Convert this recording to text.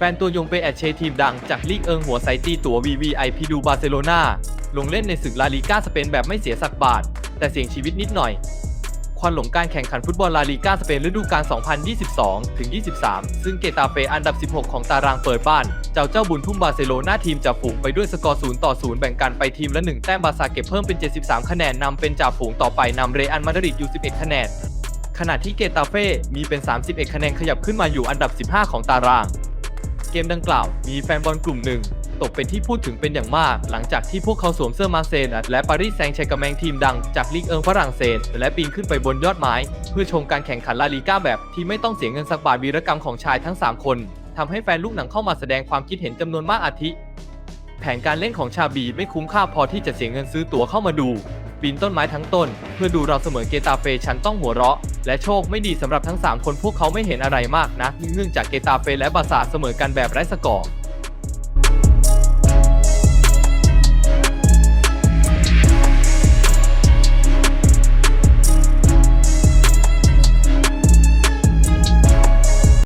แฟนตัวยงเปแอดเชทีมดังจากลีกเอิงหัวไซตีตั๋ว VVIP ดูบาร์เซโลนาลงเล่นในศึกลาลีกาสเปนแบบไม่เสียสักบาท แต่เสี่ยงชีวิตนิดหน่อย ควันหลงการแข่งขันฟุตบอลลาลีกาสเปนฤดูกาล 2022 ถึง 23 ซึ่งเกตาเฟอันดับ 16 ของตารางเปิดบ้าน เจ้าเจ้าบุญทุ่มบาร์เซโลนาทีมจ่าฝูงไปด้วยสกอร์ 0 ต่อ 0 แบ่งกันไปทีมละ 1 แต้มบาซาเก็บเพิ่มเป็น 73 คะแนนนำเป็นจ่าฝูงต่อไปนำเรอัลมาดริดอยู่ 11 คะแนนขณะที่เกตาเฟ่มีเป็น 31 คะแนนขยับขึ้นมาอยู่อันดับ 15 ของตาราง เกมดังกล่าวมีแฟนบอลกลุ่มหนึ่ง ตกเป็นที่พูดถึงเป็นอย่างมาก หลังจากที่พวกเขาสวมเสื้อมาเซย์และปารีสแซงต์แชร์กแมงทีมดังจากลีกเอิงฝรั่งเศสและปีนขึ้นไปบนยอดไม้ เพื่อชมการแข่งขันลาลีก้าแบบที่ไม่ต้องเสียเงินสักบาทวีรกรรมของชายทั้ง 3 คนทำให้แฟนลูกหนังเข้ามาแสดงความคิดเห็นจำนวนมากอาทิ แผนการเล่นของชาบีไม่คุ้มค่าพอที่จะเสียเงินซื้อตั๋วเข้ามาดู ปีนต้นไม้ทั้งต้น เพื่อดูเราเสมอเกตาเฟฉันต้องหัวเราะ และโชคไม่ดีสำหรับทั้ง 3 คนพวกเขาไม่เห็นอะไรมากนะเนื่องจากเกตาเฟและบาซาเสมอกันแบบไร้สกอร์